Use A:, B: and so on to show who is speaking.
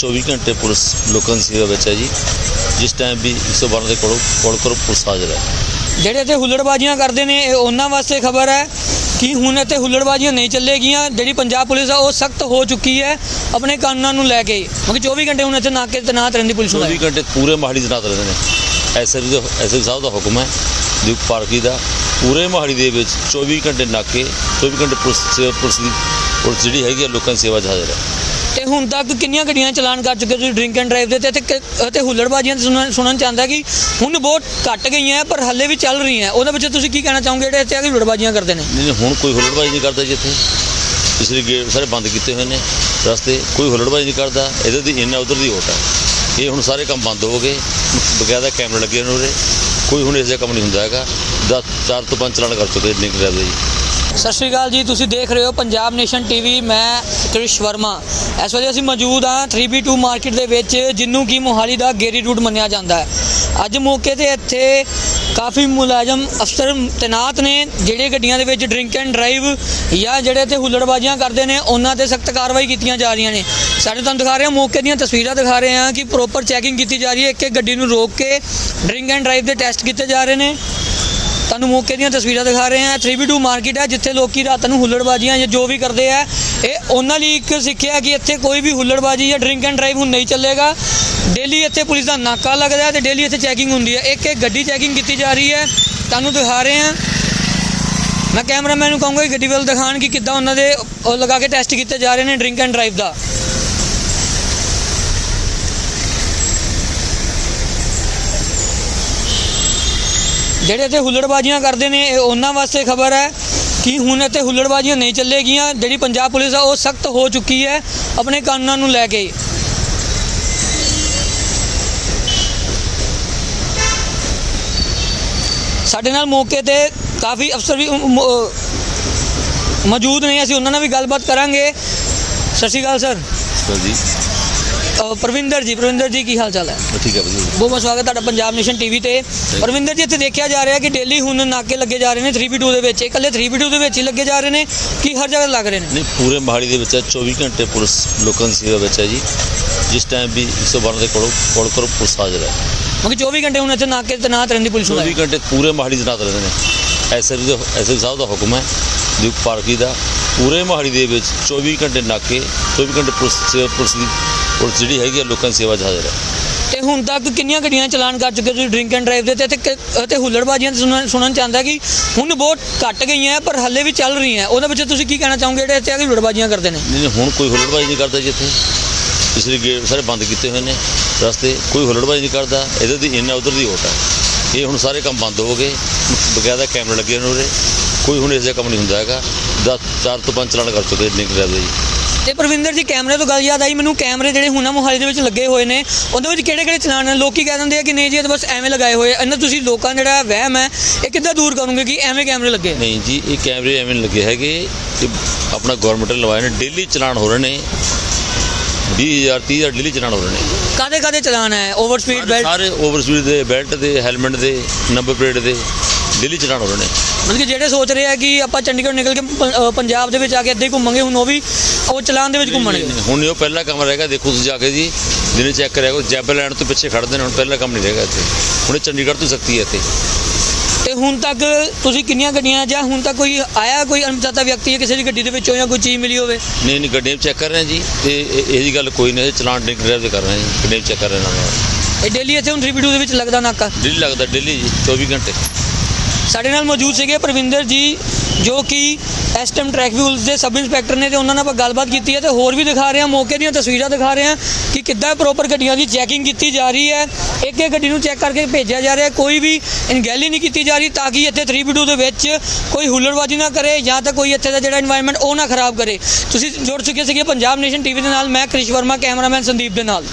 A: 24 ਘੰਟੇ ਪੁਲਿਸ ਲੋਕਾਂ ਦੀ ਸੇਵਾ ਵਿੱਚ ਹੈ ਜੀ। ਜਿਸ ਟਾਈਮ ਵੀ 112 ਦੇ ਕੋਲ ਕੋਲ ਕਰੋ ਪੁਲਿਸ ਹਾਜ਼ਰ ਹੈ।
B: ਜਿਹੜੇ ਇੱਥੇ ਹੁੱਲੜਬਾਜ਼ੀਆਂ ਕਰਦੇ ਨੇ ਇਹ ਉਹਨਾਂ ਵਾਸਤੇ ਖਬਰ ਹੈ ਕਿ ਹੁਣ ਇੱਥੇ ਹੁੱਲੜਬਾਜ਼ੀਆਂ ਨਹੀਂ ਚੱਲੇਗੀਆਂ। ਜਿਹੜੀ ਪੰਜਾਬ ਪੁਲਿਸ ਆ ਉਹ ਸਖਤ ਹੋ ਚੁੱਕੀ ਹੈ ਆਪਣੇ ਕਾਨੂੰਨਾਂ ਨੂੰ ਲੈ ਕੇ। ਕਿਉਂਕਿ 24 ਘੰਟੇ ਹੁਣ ਇੱਥੇ ਨਾਕੇ ਤੈਨਾਤ ਰਹਿੰਦੀ ਪੁਲਿਸ ਨੂੰ
A: 24 ਘੰਟੇ ਪੂਰੇ ਮਹਾਲੀ ਤੈਨਾਤ ਰਹਿੰਦੇ ਨੇ। ਐਸਐਸਪੀ ਦਾ ਐਸਐਸਪੀ ਸਾਹਿਬ ਦਾ ਹੁਕਮ ਹੈ ਦੀਪ ਪਾਰਕੀ ਦਾ। ਪੂਰੇ ਮਹਾਲੀ ਦੇ ਵਿੱਚ 24 ਘੰਟੇ ਨਾਕੇ 24 ਘੰਟੇ ਪੁਲਿਸ ਸੇਵਾ ਪੁਲਿਸ ਦੀ ਪੁਲਿਸ ਜਿਹੜੀ ਹੈਗੀ ਲੋਕਾਂ ਦੀ ਸੇਵਾ 'ਚ ਹਾਜ਼ਰ ਹੈ।
B: ਤੇ ਹੁਣ ਤੱਕ ਕਿੰਨੀਆਂ ਗੱਡੀਆਂ ਚਲਾਨ ਕਰ ਚੁੱਕੇ ਤੁਸੀਂ ਡਰਿੰਕ ਐਂਡ ਡਰਾਈਵ ਦੇ ਤੇ ਤੇ ਕਿ- ਤੇ ਹੁੱਲੜਬਾਜ਼ੀਆਂ ਤੇ ਸੁਣਨ ਸੁਣਨ ਚ ਆਉਂਦਾ ਕਿ ਹੁਣ ਬਹੁਤ ਘਟ ਗਈਆਂ ਪਰ ਹੱਲੇ ਵੀ ਚੱਲ ਰਹੀਆਂ ਉਹਦੇ ਵਿੱਚ ਤੁਸੀਂ ਕੀ ਕਹਿਣਾ ਚਾਹੋਗੇ ਜਿਹੜੇ ਇੱਥੇ ਆ ਕੇ ਹੁੱਲੜਬਾਜ਼ੀਆਂ ਕਰਦੇ ਨੇ?
A: ਨਹੀਂ ਨਹੀਂ, ਹੁਣ ਕੋਈ ਹੁੱਲੜਬਾਜ਼ੀ ਨਹੀਂ ਕਰਦਾ ਜੀ ਇੱਥੇ। ਪਿਛਲੇ ਗੇਟ ਸਾਰੇ ਬੰਦ ਕੀਤੇ ਹੋਏ ਨੇ। ਰਸਤੇ ਕੋਈ ਹੁੱਲੜਬਾਜ਼ੀ ਨਹੀਂ ਕਰਦਾ। ਇਹਦੇ ਦੀ ਇੰਨਾ ਉਧਰ ਦੀ ਹੋਟ ਹੈ। ਇਹ ਹੁਣ ਸਾਰੇ ਕੰਮ ਬੰਦ ਹੋ ਗਏ। ਬਕਾਇਦਾ ਕੈਮਰੇ ਲੱਗੇ ਨੇ ਉਰੇ। ਕੋਈ ਹੁਣ ਇਸ ਦਾ ਕੰਮ ਨਹੀਂ ਹੁੰਦਾ ਹੈਗਾ। ਦਸ, ਚਾਰ ਤੋਂ ਪੰਜ ਚਲਾਨ ਕਰ ਚੁੱਕੇ ਡਰਿੰਕ ਡਰਾਈਵ ਦੇ ਜੀ।
B: ਸਤਿ ਸ਼੍ਰੀ ਅਕਾਲ ਜੀ, ਤੁਸੀਂ ਦੇਖ ਰਹੇ ਹੋ ਪੰਜਾਬ ਨੇਸ਼ਨ ਟੀਵੀ, ਮੈਂ ਕ੍ਰਿਸ਼ ਵਰਮਾ। ਇਸ ਵੇਲੇ ਅਸੀਂ ਮੌਜੂਦ ਹਾਂ 3B2 ਮਾਰਕੀਟ ਦੇ ਵਿੱਚ ਜਿਹਨੂੰ ਕਿ ਮੋਹਾਲੀ ਦਾ ਗੇਰੀ ਰੂਟ ਮੰਨਿਆ ਜਾਂਦਾ ਹੈ। ਅੱਜ ਮੌਕੇ ਤੇ ਇੱਥੇ ਕਾਫੀ ਮੁਲਾਜ਼ਮ, ਅਫਸਰ ਤੈਨਾਤ ਨੇ, ਜਿਹੜੇ ਗੱਡੀਆਂ ਦੇ ਵਿੱਚ ਡਰਿੰਕ ਐਂਡ ਡਰਾਈਵ ਜਾਂ ਜਿਹੜੇ ਤੇ ਹੁੱਲੜਬਾਜ਼ੀਆਂ ਕਰਦੇ ਨੇ, ਉਹਨਾਂ ਤੇ ਸਖਤ ਕਾਰਵਾਈ ਕੀਤੀਆਂ ਜਾ ਰਹੀਆਂ ਨੇ। ਸਾਡੇ ਤੁਹਾਨੂੰ ਦਿਖਾ ਰਹੇ ਹਾਂ, ਮੌਕੇ ਦੀਆਂ ਤਸਵੀਰਾਂ ਦਿਖਾ ਰਹੇ ਹਾਂ ਕਿ ਪ੍ਰੋਪਰ ਚੈਕਿੰਗ ਕੀਤੀ ਜਾ ਰਹੀ ਹੈ। ਇੱਕ ਇੱਕ ਗੱਡੀ ਨੂੰ ਰੋਕ ਕੇ ਡਰਿੰਕ ਐਂਡ ਡਰਾਈਵ ਦੇ ਟੈਸਟ ਕੀਤੇ ਜਾ ਰਹੇ ਨੇ। ਤੁਹਾਨੂੰ ਮੌਕੇ ਦੀਆਂ ਤਸਵੀਰਾਂ ਦਿਖਾ ਰਹੇ ਹਾਂ। 3B2 ਮਾਰਕੀਟ ਹੈ, ਜਿੱਥੇ ਲੋਕੀ ਰਾਤ ਨੂੰ ਹੁੱਲੜਬਾਜ਼ੀਆਂ ਜਾਂ ਜੋ ਵੀ ਕਰਦੇ ਆ, ਇਹ ਉਹਨਾਂ ਲਈ ਇੱਕ ਸਿੱਖਿਆ ਕਿ ਇੱਥੇ ਕੋਈ ਵੀ ਹੁੱਲੜਬਾਜ਼ੀ ਜਾਂ ਡਰਿੰਕ ਐਂਡ ਡਰਾਈਵ ਹੁਣ ਨਹੀਂ ਚੱਲੇਗਾ। ਡੇਲੀ ਇੱਥੇ ਪੁਲਿਸ ਦਾ ਨਾਕਾ ਲੱਗਦਾ ਹੈ ਤੇ ਡੇਲੀ ਇੱਥੇ ਚੈਕਿੰਗ ਹੁੰਦੀ ਹੈ। ਇੱਕ ਇੱਕ ਗੱਡੀ ਚੈਕਿੰਗ ਕੀਤੀ ਜਾ ਰਹੀ ਹੈ। ਤੁਹਾਨੂੰ ਦਿਖਾ ਰਹੇ ਹਾਂ। ਮੈਂ ਕੈਮਰਾਮੈਨ ਨੂੰ ਕਹੂੰਗਾ ਕਿ ਗੱਡੀ ਵੱਲ ਦਿਖਾਣ ਕਿ ਕਿੱਦਾਂ ਉਹਨਾਂ ਦੇ ਲਗਾ ਕੇ ਟੈਸਟ ਕੀਤੇ ਜਾ ਰਹੇ ਨੇ ਡਰਿੰਕ ਐਂਡ ਡਰਾਈਵ ਦਾ। ਜਿਹੜੇ ਇੱਥੇ ਹੁੱਲੜਬਾਜ਼ੀਆਂ ਕਰਦੇ ਨੇ, ਇਹ ਉਹਨਾਂ ਵਾਸਤੇ ਖਬਰ ਹੈ ਕਿ ਹੁਣ ਇੱਥੇ ਹੁੱਲੜਬਾਜ਼ੀਆਂ ਨਹੀਂ ਚੱਲੇਗੀਆਂ। ਜਿਹੜੀ ਪੰਜਾਬ ਪੁਲਿਸ ਆ, ਉਹ ਸਖਤ ਹੋ ਚੁੱਕੀ ਹੈ ਆਪਣੇ ਕਾਨੂੰਨਾਂ ਨੂੰ ਲੈ ਕੇ। ਸਾਡੇ ਨਾਲ ਮੌਕੇ ਤੇ ਕਾਫੀ ਅਫਸਰ ਵੀ ਮੌਜੂਦ ਨੇ। ਅਸੀਂ ਉਹਨਾਂ ਨਾਲ ਵੀ ਗੱਲਬਾਤ ਕਰਾਂਗੇ। ਸਤਿ ਸ਼੍ਰੀ ਅਕਾਲ, ਸਰ।
A: ਸਰ ਜੀ।
B: ਅ, ਪ੍ਰਵਿੰਦਰ ਜੀ ਪ੍ਰਵਿੰਦਰ ਜੀ ਕੀ ਹਾਲ ਚਾਲ ਹੈ?
A: ਠੀਕ ਹੈ ਵਧੀਆ।
B: ਬਹੁਤ ਬਹੁਤ ਸਵਾਗਤ ਤੁਹਾਡਾ ਪੰਜਾਬ ਨੇਸ਼ਨ ਟੀਵੀ ਤੇ। ਪਰਵਿੰਦਰ ਜੀ ਇੱਥੇ ਦੇਖਿਆ ਜਾ ਰਿਹਾ ਕਿ ਡੇਲੀ ਹੁਣ ਨਾਕੇ ਲੱਗੇ ਜਾ ਰਹੇ ਨੇ 3B2 ਦੇ ਵਿੱਚ। ਇਕੱਲੇ 3B2 ਦੇ ਵਿੱਚ ਹੀ ਲੱਗੇ ਜਾ ਰਹੇ ਨੇ ਕਿ ਹਰ ਜਗ੍ਹਾ ਲੱਗ ਰਹੇ ਨੇ?
A: ਨਹੀਂ ਪੂਰੇ ਮਹਾਲੀ ਦੇ ਵਿੱਚ ਹੈ 24 ਘੰਟੇ ਪੁਲਿਸ ਲੋਕਾਂ ਦੀ ਸੇਵਾ ਵਿੱਚ ਹੈ ਜੀ। ਜਿਸ ਟਾਈਮ ਵੀ 112 ਦੇ ਕੋਲ ਕੋਲ ਕਰੋ ਪੁਲਿਸ ਹਾਜ਼ਰ ਹੈ।
B: ਕਿਉਂਕਿ 24 ਘੰਟੇ ਹੁਣ ਇੱਥੇ ਨਾਕੇ ਤੈਨਾਤ ਰਹਿੰਦੀ ਪੁਲਿਸ ਨੂੰ
A: 24 ਘੰਟੇ ਪੂਰੇ ਮਹਾਲੀ ਤੈਨਾਤ ਰਹਿੰਦੇ ਨੇ। ਐਸਐਸਪੀ ਦਾ ਐਸਐਸਪੀ ਸਾਹਿਬ ਦਾ ਹੁਕਮ ਹੈ ਦੀਪ ਪਾਰਕੀ ਦਾ। ਪੂਰੇ ਮਹਾਲੀ ਦੇ ਵਿੱਚ 24 ਘੰਟੇ ਨਾਕੇ 24 ਘੰਟੇ ਪੁਲਿਸ ਪੁਲਿਸ ਦੀ ਪੁਲਿਸ ਜਿਹੜੀ ਹੈਗੀ ਹੈ ਲੋਕਾਂ ਦੀ ਸੇਵਾ 'ਚ ਹਾਜ਼ਰ ਹੈ
B: ਤੇ ਹੁਣ ਤੱਕ ਕਿੰਨੀਆਂ ਗੱਡੀਆਂ ਚਲਾਨ ਕਰ ਚੁੱਕੇ ਤੁਸੀਂ ਡਰਿੰਕ ਐਂਡ ਡਰਾਈਵ ਦੇ ਤੇ ਤੇ ਕਿ- ਤੇ ਹੁੱਲੜਬਾਜ਼ੀਆਂ ਸੁਣਨ ਸੁਣਨ ਚ ਆਉਂਦਾ ਕਿ ਹੁਣ ਬਹੁਤ ਘਟ ਗਈਆਂ ਪਰ ਹੱਲੇ ਵੀ ਚੱਲ ਰਹੀਆਂ। ਉਹਦੇ ਵਿੱਚ ਤੁਸੀਂ ਕੀ ਕਹਿਣਾ ਚਾਹੋਗੇ? ਜਿਹੜੇ ਇੱਥੇ ਆ ਕੇ ਹੁੱਲੜਬਾਜ਼ੀਆਂ ਕਰਦੇ ਨੇ।
A: ਨਹੀਂ ਨਹੀਂ ਹੁਣ ਕੋਈ ਹੁੱਲੜਬਾਜ਼ੀ ਨਹੀਂ ਕਰਦਾ ਜੀ ਇੱਥੇ। ਪਿਛਲੇ ਗੇਟ ਸਾਰੇ ਬੰਦ ਕੀਤੇ ਹੋਏ ਨੇ ਰਸਤੇ। ਕੋਈ ਹੁੱਲੜਬਾਜ਼ੀ ਨਹੀਂ ਕਰਦਾ। ਇਹਦੇ ਦੀ ਇੰਨਾ ਉਧਰ ਦੀ ਹੋਟ ਹੈ ਇਹ ਹੁਣ ਸਾਰੇ ਕੰਮ ਬੰਦ ਹੋ ਗਏ। ਬਕਾਇਦਾ ਕੈਮਰੇ ਲੱਗੇ ਨੇ ਉਰੇ। ਕੋਈ ਹੁਣ ਇਸ ਜਿਹਾ ਕੰਮ ਨਹੀਂ ਹੁੰਦਾ ਹੈਗਾ। ਦਸ ਚਾਰ ਤੋਂ ਪੰਜ ਚਲਾਨ ਕਰ ਚੁੱਕੇ ਡਰਿੰਕ ਡਰਾਈਵ ਦੇ ਜੀ।
B: ਤੇ ਪ੍ਰਵਿੰਦਰ ਜੀ ਕੈਮਰੇ ਤੋਂ ਗੱਲ ਯਾਦ ਆਈ ਮੈਨੂੰ ਕੈਮਰੇ ਜਿਹੜੇ ਹੁਣ ਮੋਹਾਲੀ ਦੇ ਵਿੱਚ ਲੱਗੇ ਹੋਏ ਨੇ ਉਹਦੇ ਵਿੱਚ ਕਿਹੜੇ ਕਿਹੜੇ ਚਲਾਨ ਨੇ? ਲੋਕੀ ਕਹਿ ਦਿੰਦੇ ਆ ਕਿ ਨਹੀਂ ਜੀ ਇਹ ਤਾਂ ਬਸ ਐਵੇਂ ਲਗਾਏ ਹੋਏ ਆ। ਇਹਨਾਂ ਤੁਸੀਂ ਲੋਕਾਂ ਜਿਹੜਾ ਵਹਿਮ ਹੈ ਇਹ ਕਿੱਦਾਂ ਦੂਰ ਕਰੋਗੇ ਕਿ ਐਵੇਂ ਕੈਮਰੇ ਲੱਗੇ?
A: ਨਹੀਂ ਜੀ ਇਹ ਕੈਮਰੇ ਐਵੇਂ ਲੱਗੇ ਹੈਗੇ ਇਹ ਆਪਣਾ ਗਵਰਨਮੈਂਟ ਨੇ ਲਵਾਏ ਨੇ। ਡੇਲੀ ਚਲਾਨ ਹੋ ਰਹੇ ਨੇ। 20000 30000 ਡੇਲੀ ਚਲਾਨ ਹੋ ਰਹੇ ਨੇ।
B: ਕਾਦੇ ਕਾਦੇ ਚਲਾਨ ਹੈ? ਓਵਰ ਸਪੀਡ ਬੈਲਟ
A: ਸਾਰੇ ਓਵਰ ਸਪੀਡ ਦੇ ਬੈਲਟ ਦੇ ਹੈਲਮਟ ਦੇ ਨੰਬਰ ਪਲੇਟ ਦੇ। ਡੇਲੀ ਚਲਾਨ ਹੋ ਰਹੇ ਨੇ।
B: ਮਤਲਬ ਕਿ ਜਿਹੜੇ ਸੋਚ ਰਹੇ ਆ ਕਿ ਆਪਾਂ ਚੰਡੀਗੜ੍ਹ ਨਿਕਲ ਕੇ ਪ- ਅ, ਪੰਜਾਬ ਦੇ ਵਿੱਚ ਆ ਕੇ ਇੱਦਾਂ ਹੀ ਘੁੰਮਾਂਗੇ ਹੁਣ ਉਹ ਵੀ ਉਹ ਚਲਾਨ ਦੇ ਵਿੱਚ ਘੁੰਮਣਗੇ।
A: ਹੁਣ ਇਹ ਪਹਿਲਾ ਕੰਮ ਰਹੇਗਾ ਦੇਖੋ ਤੁਸੀਂ ਜਾ ਕੇ ਜੀ ਦਿਨੇ ਚੈੱਕ ਕਰਿਆ ਕਰੋ ਜੈਬ ਲੈਣ ਤੋਂ ਪਿੱਛੇ ਖੜਦੇ ਨੇ ਹੁਣ ਪਹਿਲਾ ਕੰਮ ਨਹੀਂ ਰਹੇਗਾ ਇੱਥੇ। ਹੁਣ ਇਹ ਚੰਡੀਗੜ੍ਹ ਤੋਂ ਸਖਤੀ ਹੈ ਇੱਥੇ।
B: ਤੇ ਹੁਣ ਤੱਕ ਤੁਸੀਂ ਕਿੰਨੀਆਂ ਗੱਡੀਆਂ ਜਾਂ ਹੁਣ ਤੱਕ ਕੋਈ ਆਇਆ ਕੋਈ ਅਣਪਛਾਤਾ ਵਿਅਕਤੀ ਕਿਸੇ ਦੀ ਗੱਡੀ ਦੇ ਵਿੱਚੋਂ ਜਾਂ ਕੋਈ ਚੀਜ਼ ਮਿਲੀ ਹੋਵੇ?
A: ਨਹੀਂ ਨਹੀਂ ਗੱਡੀਆਂ ਚੈੱਕ ਕਰ ਰਹੇ ਹਾਂ ਜੀ ਤੇ ਇਹ ਇਹ ਜੀ ਗੱਲ ਕੋਈ ਨਹੀਂ ਇਹ ਚਲਾਨ ਡਰਿੰਕ ਡਰਾਈਵ ਦੇ ਕਰ ਰਹੇ ਹਾਂ ਜੀ ਗੱਡੀਆਂ ਚੈੱਕ ਕਰ ਰਹੇ ਨਾਲ
B: ਇਹ ਡੇਲੀ ਇੱਥੇ ਹੁਣ 3B2 ਦੇ ਵਿੱਚ ਲੱਗਦਾ ਨਾਕਾ?
A: ਡੇਲੀ ਲੱਗਦਾ ਡੇਲੀ ਜੀ 24 ਘੰਟੇ।
B: ਸਾਡੇ ਨਾਲ ਮੌਜੂਦ ਸੀਗੇ ਪ੍ਰਵਿੰਦਰ ਜੀ, ਜੋ ਕਿ ਇਸ ਟਾਈਮ ਟ੍ਰੈਫਿਕ ਪੁਲਿਸ ਦੇ ਸਬ ਇੰਸਪੈਕਟਰ ਨੇ ਤੇ ਉਹਨਾਂ ਨਾਲ ਆਪਾਂ ਗੱਲਬਾਤ ਕੀਤੀ ਹੈ ਤੇ ਹੋਰ ਵੀ ਦਿਖਾ ਰਹੇ ਹਾਂ, ਮੌਕੇ ਦੀਆਂ ਤਸਵੀਰਾਂ ਦਿਖਾ ਰਹੇ ਹਾਂ ਕਿ ਕਿੱਦਾਂ ਪ੍ਰੋਪਰ ਗੱਡੀਆਂ ਦੀ ਚੈਕਿੰਗ ਕੀਤੀ ਜਾ ਰਹੀ ਹੈ। ਇੱਕ ਇੱਕ ਗੱਡੀ ਨੂੰ ਚੈੱਕ ਕਰਕੇ ਭੇਜਿਆ ਜਾ ਰਿਹਾ ਕੋਈ ਵੀ ਇਨਗੈਲੀ ਨਹੀਂ ਕੀਤੀ ਜਾ ਰਹੀ ਤਾਂ ਕਿ ਇੱਥੇ 3B2 ਦੇ ਵਿੱਚ ਕੋਈ ਹੁੱਲੜਬਾਜ਼ੀ ਨਾ ਕਰੇ ਜਾਂ ਤਾਂ ਕੋਈ ਇੱਥੇ ਦਾ ਜਿਹੜਾ এনवायरमेंट ਉਹ ਨਾ ਖਰਾਬ ਕਰੇ। ਤੁਸੀਂ ਜੁੜ ਚੁੱਕੇ ਸੀਗੇ ਪੰਜਾਬ ਨੇਸ਼ਨ ਟੀਵੀ ਦੇ ਨਾਲ, ਮੈਂ ਕ੍ਰਿਸ਼ ਵਰਮਾ, ਕੈਮਰਾਮੈਨ ਸੰਦੀਪ ਦੇ ਨਾਲ।